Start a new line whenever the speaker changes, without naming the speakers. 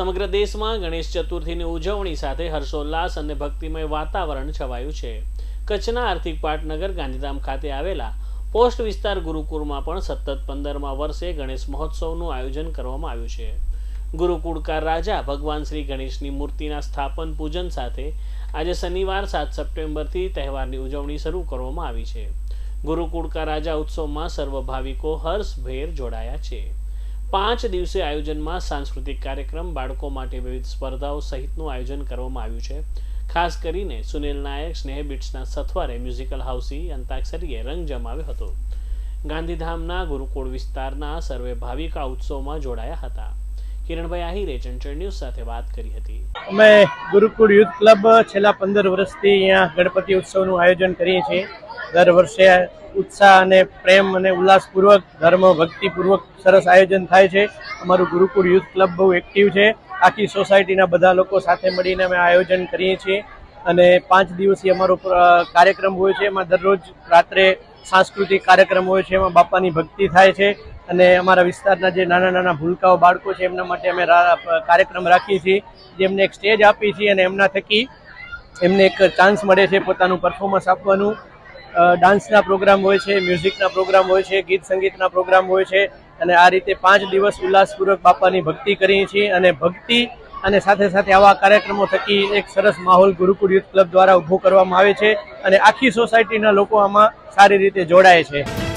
સમગ્ર દેશમાં ગણેશ ચતુર્થીની ઉજવણી સાથે હર્ષોલ્લાસ અને ભક્તિમય વાતાવરણ છવાયું છે. કચ્છના આર્થિક પાટનગર ગાંધીધામ ખાતે આવેલા પોસ્ટ વિસ્તાર ગુરુકુળમાં પણ સતત પંદરમા વર્ષે ગણેશ મહોત્સવનું આયોજન કરવામાં આવ્યું છે. ગુરુકુળકાર રાજા ભગવાન શ્રી ગણેશની મૂર્તિના સ્થાપન પૂજન સાથે આજે શનિવાર સાત સપ્ટેમ્બરથી તહેવારની ઉજવણી શરૂ કરવામાં આવી છે. ગુરુકુળકા રાજા ઉત્સવમાં સર્વ ભાવિકો હર્ષભેર જોડાયા છે. પાંચ દિવસે આયોજનમાં સાંસ્કૃતિક કાર્યક્રમ બાળકો માટે વિવિધ સ્પર્ધાઓ સહિતનું આયોજન કરવામાં આવ્યું છે. ખાસ કરીને સુનિલ નાયક, સ્નેહ બિટ્સના સથવારે મ્યુઝિકલ હાઉસી અંતાક્ષરીએ રંગ જમાવ્યો હતો. ગાંધીધામના ગુરુકુળ વિસ્તારના સર્વે ભાવિક ઉત્સવમાં જોડાયા હતા. કિરણભાઈ આહિરે, ચંચળ ન્યૂઝ સાથે વાત કરી હતી.
અમે ગુરુકુળ યુથ ક્લબ છેલ્લા પંદર વર્ષથી અહીંયા ગણપતિ ઉત્સવનું આયોજન કરીએ છીએ. દર વર્ષે ઉત્સાહ અને પ્રેમ અને ઉલ્લાસપૂર્વક, ધર્મ, ભક્તિપૂર્વક સરસ આયોજન થાય છે. અમારું ગુરુકુળ યુથ ક્લબ બહુ એક્ટિવ છે. આખી સોસાયટીના બધા લોકો સાથે મળીને અમે આયોજન કરીએ છીએ. અને પાંચ દિવસીય અમારો કાર્યક્રમ હોય છે. એમાં દરરોજ રાત્રે સાંસ્કૃતિક કાર્યક્રમ હોય છે. એમાં બાપાની ભક્તિ થાય છે. અને અમારા વિસ્તારના જે નાના નાના ભૂલકાઓ બાળકો છે, એમના માટે અમે કાર્યક્રમ રાખીએ છીએ. જેમને એક સ્ટેજ આપીએ છીએ અને એમના થકી એમને એક ચાન્સ મળે છે પોતાનું પરફોર્મન્સ આપવાનું. ડાન્સના પ્રોગ્રામ હોય છે, મ્યુઝિકના પ્રોગ્રામ હોય છે, ગીત સંગીતના પ્રોગ્રામ હોય છે અને આ રીતે પાંચ દિવસ ઉલ્લાસપૂર્વક બાપાની ભક્તિ કરીએ છીએ અને ભક્તિ અને સાથે સાથે આવા કાર્યક્રમો થકી એક સરસ માહોલ ગુરુકુળ યુથ ક્લબ દ્વારા ઊભો કરવામાં આવે છે અને આખી સોસાયટીના લોકો આમાં સારી રીતે જોડાય છે.